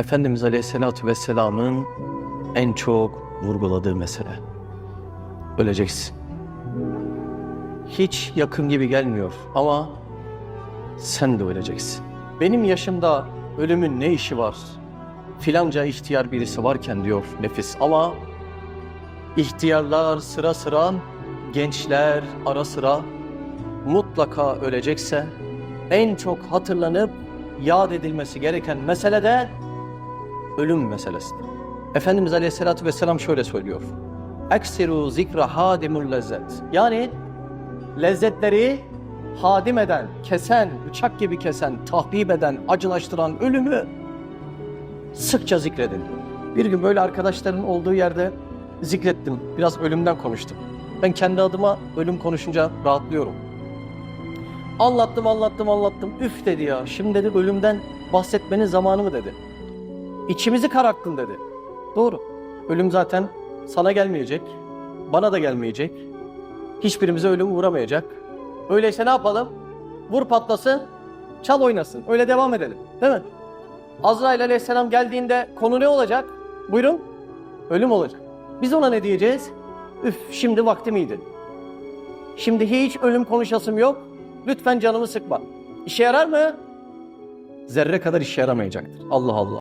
Efendimiz Aleyhisselatü Vesselam'ın en çok vurguladığı mesele. Öleceksin. Hiç yakın gibi gelmiyor ama sen de öleceksin. Benim yaşımda ölümün ne işi var? Filanca ihtiyar birisi varken diyor nefis ama ihtiyarlar sıra sıra, gençler ara sıra mutlaka ölecekse en çok hatırlanıp yad edilmesi gereken mesele de ölüm meselesidir. Efendimiz Aleyhisselatü Vesselam şöyle söylüyor. Eksiru zikra hadimul lezzet. Yani lezzetleri hadim eden, kesen, bıçak gibi kesen, tahrip eden, acılaştıran ölümü sıkça zikredin. Bir gün böyle arkadaşların olduğu yerde zikrettim. Biraz ölümden konuştum. Ben kendi adıma ölüm konuşunca rahatlıyorum. Anlattım, anlattım, anlattım. Üf dedi ya. Şimdi dedi ölümden bahsetmenin zamanı mı dedi. İçimizi kararttın dedi. Doğru. Ölüm zaten sana gelmeyecek. Bana da gelmeyecek. Hiçbirimize ölüm uğramayacak. Öyleyse ne yapalım? Vur patlasın, çal oynasın. Öyle devam edelim. Değil mi? Azrail aleyhisselam geldiğinde konu ne olacak? Buyurun. Ölüm olacak. Biz ona ne diyeceğiz? Üf şimdi vakti miydi? Şimdi hiç ölüm konuşasım yok. Lütfen canımı sıkma. İşe yarar mı? Zerre kadar işe yaramayacaktır. Allah Allah.